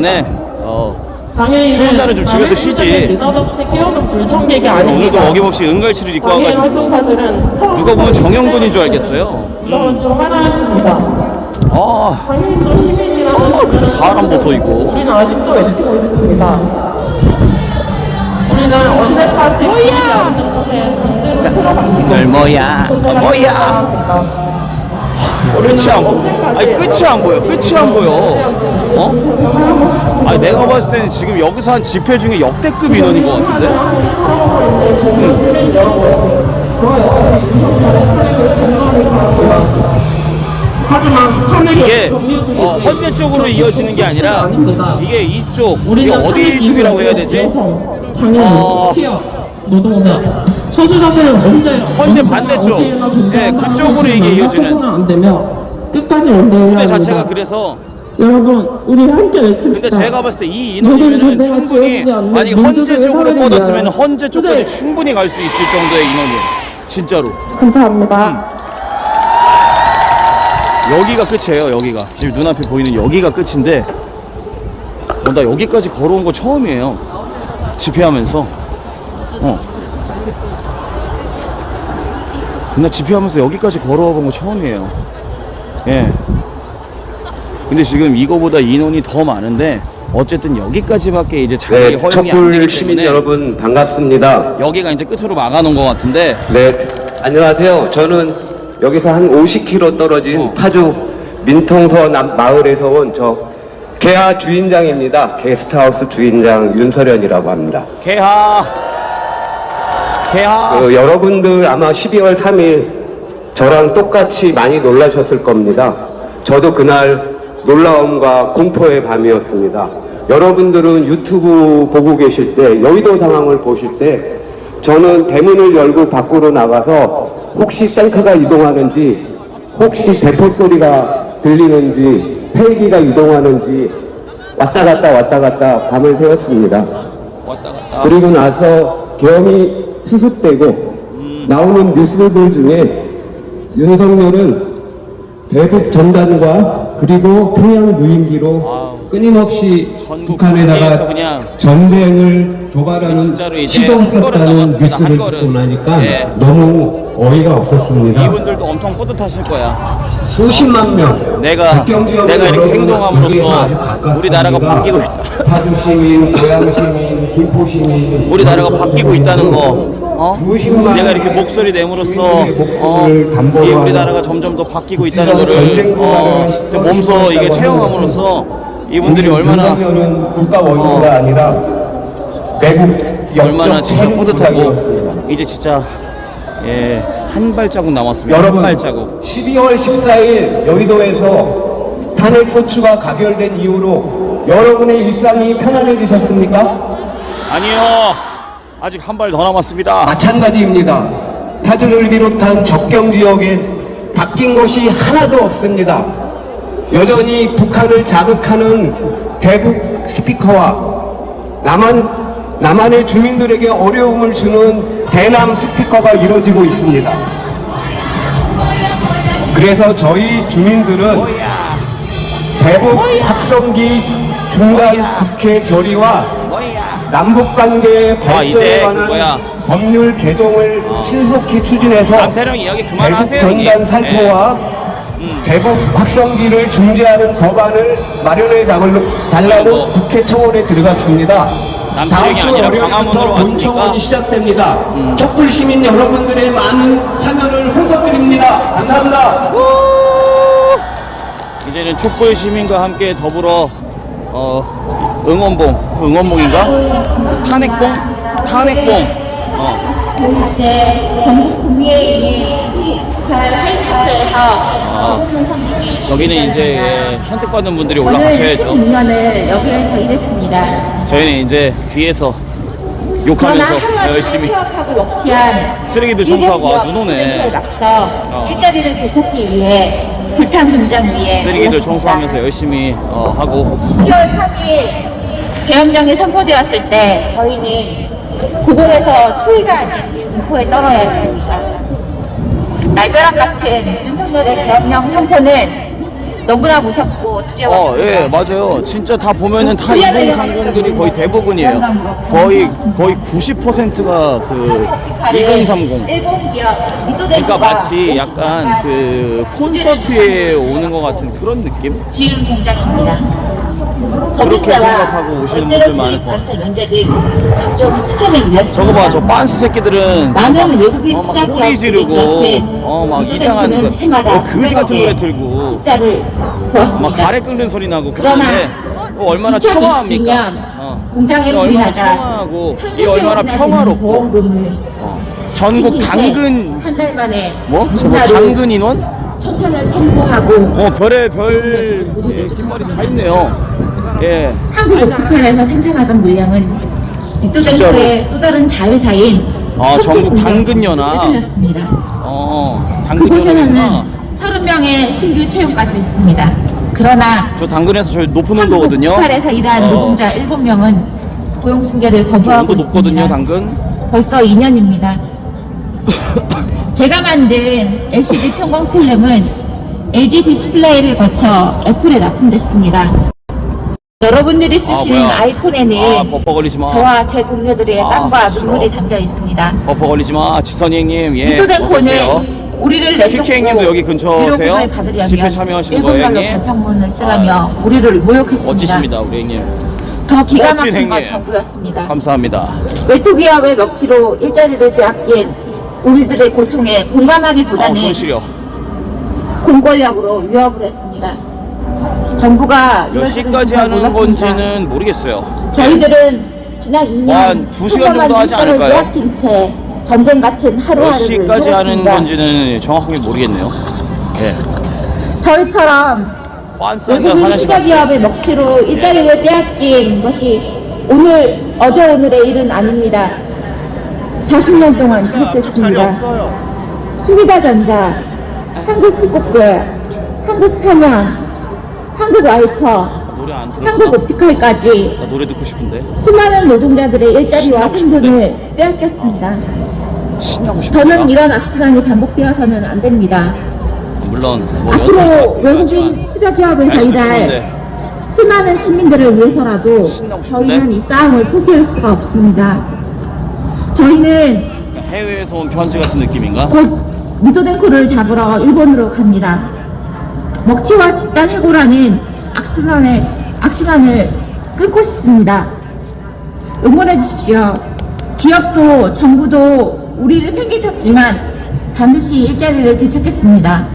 덕분에 어, 추운 날은 좀 집에서 쉬지. 느닷없이 끼어든 불청객이 아닙니다. 오늘도 어김없이 은갈치를 입고 장애인 와가지고 활동가들은 처음 누가 보면 정영돈인 줄 알겠어요. 구성원 중 하나였습니다. 아 장애인도 시민이라는 근데 사람 보소 이거. 우리는 아직도 외치고 있습니다. 우리는 언제까지 곳에 강제로 틀어박히고 널 뭐야 존재가 뭐야 합니까? 끝이 안 보여 아니 끝이 안 보여 끝이 안 보여 어? 아니 내가 봤을 때는 지금 여기서 한 집회 중에 역대급 인원인 것 같은데 바랍니다. 하지만 이게. 어, 헌재 쪽으로 이어지는 게 아니라. 이게 이쪽 이게 어디 쪽이라고 해야 되지? 어. 노동자, 소수자들은 언제 언제나 반대쪽. 네, 그쪽으로 이게 이어지는. 안 되며 끝까지 원대해야 무대. 자체가 그래서 여러분, 우리 함께 외칩시다. 근데 제가 봤을 때 이 인원이면 충분히 만약 헌재 쪽으로 뻗었으면. 헌재 쪽까지 네. 충분히 갈 수 있을 정도의 인원이에요 진짜로 감사합니다. 여기가 끝이에요 여기가 지금 눈앞에 보이는 여기가 끝인데 어, 나 여기까지 걸어온 거 처음이에요 집회하면서 어. 나 집회하면서 여기까지 걸어와 본 거 처음이에요 예 근데 지금 이거보다 인원이 더 많은데 어쨌든 여기까지밖에 이제 자기 네, 허용이 안 되기 시민 때문에 여러분 반갑습니다. 여기가 이제 끝으로 막아놓은 것 같은데 네, 안녕하세요. 저는 여기서 한 50km 떨어진 어. 파주 민통서 남 마을에서 온 저 개화 주인장입니다. 게스트하우스 주인장 윤설현이라고 합니다. 개하 개하 그 여러분들 아마 12월 3일 저랑 똑같이 많이 놀라셨을 겁니다. 저도 그날 놀라움과 공포의 밤이었습니다. 여러분들은 유튜브 보고 계실 때 여의도 상황을 보실 때 저는 대문을 열고 밖으로 나가서 혹시 탱크가 이동하는지 혹시 대포 소리가 들리는지 헬기가 이동하는지 왔다 갔다 왔다 갔다 밤을 새웠습니다. 왔다 갔다 그리고 나서 계엄이 수습되고 나오는 뉴스들 중에 윤석열은 대북 전단과 그리고 평양 무인기로 끊임없이 북한에다가 전쟁을 도발하는 시도했었다는 뉴스를. 듣고 나니까 예. 너무 어이가 없었습니다. 이분들도 엄청 뿌듯하실 거야. 수십만 명 내가- 내가 이렇게 행동함으로써. 우리나라가 바뀌고 있다. 파주 시민, 고양 시민, 김포 시민 우리나라가 바뀌고 있다는 거. 어? 내가 이렇게 목소리 내므로써 어, 이 우리나라가 점점 더 바뀌고 있다는 거를 어, 몸소 이게 체험함으로써 이분들이 얼마나 국가 원수가 아니라 외국 얼마나 진짜 뿌듯하고. 이제 진짜 예, 한 발자국 남았습니다. 여러분 한 발자국. 12월 14일 여의도에서 탄핵 소추가 가결된 이후로 여러분의 일상이 편안해지셨습니까? 아니요. 아직 한 발 더 남았습니다. 마찬가지입니다. 파주를 비롯한 접경 지역엔 바뀐 것이 하나도 없습니다. 여전히 북한을 자극하는 대북 스피커와 남한, 남한의 주민들에게 어려움을 주는 대남 스피커가 이루어지고 있습니다. 그래서 저희 주민들은 대북 확성기 중간 국회 결의와 남북 관계 아, 이제 발전에 관한 그거야. 법률 개정을 신속히 추진해서 대북. 전단 형님. 살포와 대북 확성기를 중재하는 법안을 마련해 달라고 국회 청원에 들어갔습니다. 다음 남태령이 주 월요일부터 광화문으로 본 왔으니까. 청원이 시작됩니다. 촛불 시민 여러분들의 많은 참여를 호소드립니다. 감사합니다. 이제는 촛불 시민과 함께 더불어 어, 응원봉 응원봉인가 탄핵봉 탄핵봉 어, 아, 저기는 이제 예, 선택받는 분들이 올라가셔야죠. 2년을 여기에서 일했습니다. 저희는 이제 뒤에서 욕하면서 열심히 역시한 쓰레기들 청소하고 아, 눈 오네. 어. 일자리를 되찾기 위해 불탄 공장 위에 쓰레기들 올랐습니다. 청소하면서 열심히 어, 하고 10월 3일 계엄령이 선포되었을 때 저희는 고공에서 추위가 아닌 공포에 떨어야 했습니다. 날벼락 같은 윤석열의 계엄령 선포는 너무나 무섭고 두려워. 어, 예, 맞아요. 진짜 다 보면은 다 이공 상공들이 거의 대부분이에요. 거의 거의 90%가 그 2030. 일본 기업 그러니까 마치 약간 그 콘서트에 오는 것 같은 그런 느낌? 지은 공장입니다. 그렇게 생각하고 오시는 분들 많을 것 같아요. 문제들 각종 특혜를 밀렸습니다. 저거 봐, 저 빤스 새끼들은 많은 외국인 어, 막 투자 소리 지르고, 어, 막 이상한 그, 어, 그지 같은 노래 틀고, 막. 가래 끓는 소리 나고 그러나 어, 얼마나? 2022년 어. 공장에 얼마나 청아하고, 이게 얼마나 평화롭고, 어. 전국 당근, 한 달 만에 뭐? 저거 당근 인원? 청산을 통보하고 어, 별의 별, 예, 깃발이 다 있네요. 예. 한국 옵티컬에서 생산하던 물량은 리토젠코의 또 다른 자회사인 아, 전국 당근연합. 습니다 어, 당근 그곳에서는 인원이구나. 30명의 신규 채용까지 했습니다. 그러나 저 당근에서 저희 높은 한국 온도거든요. 옵티컬에서 일한 어. 노동자 7명은 고용 승계를 저 거부하고 온도 높거든요, 있습니다. 당근. 벌써 2년입니다. 제가 만든 LCD 편광 필름은 LG 디스플레이를 거쳐 애플에 납품됐습니다. 여러분들이 쓰시는 뭐야. 아 이폰에는 아, 버퍼 걸리지 마. 저와 제 동료들의 아, 땀과 싫어. 눈물이 담겨 있습니다. 버퍼 걸리지 마. 지선이 형님, 예. 어서 오세요. 리토덴코는 우리를 내쫓고 키키 형님도 여기 근처세요? 위로금을 받으려면 집회 참여하시는 거예요, 일본말로 형님? 반성문을 쓰라며 우리를 모욕했습니다. 멋지십니다, 우리 형님. 더 기가 멋진 막힌 건 행위예요. 정부였습니다. 감사합니다. 외투기업의 먹튀로 일자리를 빼앗긴 우리들의 고통에 아, 공감하기보다는 손 시려. 공권력으로 위협을 했습니다. 정부가 몇 이럴 시까지 하는 몰랐습니다. 건지는 모르겠어요. 저희들은 지난 2년 한두 시간 정도 하지 않을까요? 채 전쟁 같은 몇 하루하루를 시까지 하는 살았습니다. 건지는 정확하게 모르겠네요. 예. 저희처럼 빤스 한잔 외국인 갔어요. 투자기업의 먹튀로 일자리를 빼앗긴 것이 오늘 어제 오늘의 일은 아닙니다. 40년 동안. 없어요. 수비다전자, 한국수국급, 한국사냥, 한국 와이퍼, 노래 안 들었어? 한국 옵티컬까지 나 노래 듣고 싶은데. 수많은 노동자들의 일자리와 신나고? 생존을 빼앗겼습니다. 신나고 싶다. 저는 이런 악순환이 반복되어서는 안 됩니다. 물론 뭐 앞으로 연습할 외국인 투자 기업을 날씨도 달달 추운데. 수많은 시민들을 위해서라도 신나고 싶은데? 저희는 이 싸움을 포기할 수가 없습니다. 저희는 해외에서 온 편지 같은 느낌인가? 곧 미도덴코를 잡으러 일본으로 갑니다. 먹튀와 집단 해고라는 악순환의 악순환을 끊고 싶습니다. 응원해 주십시오. 기업도 정부도 우리를 팽개쳤지만 반드시 일자리를 되찾겠습니다.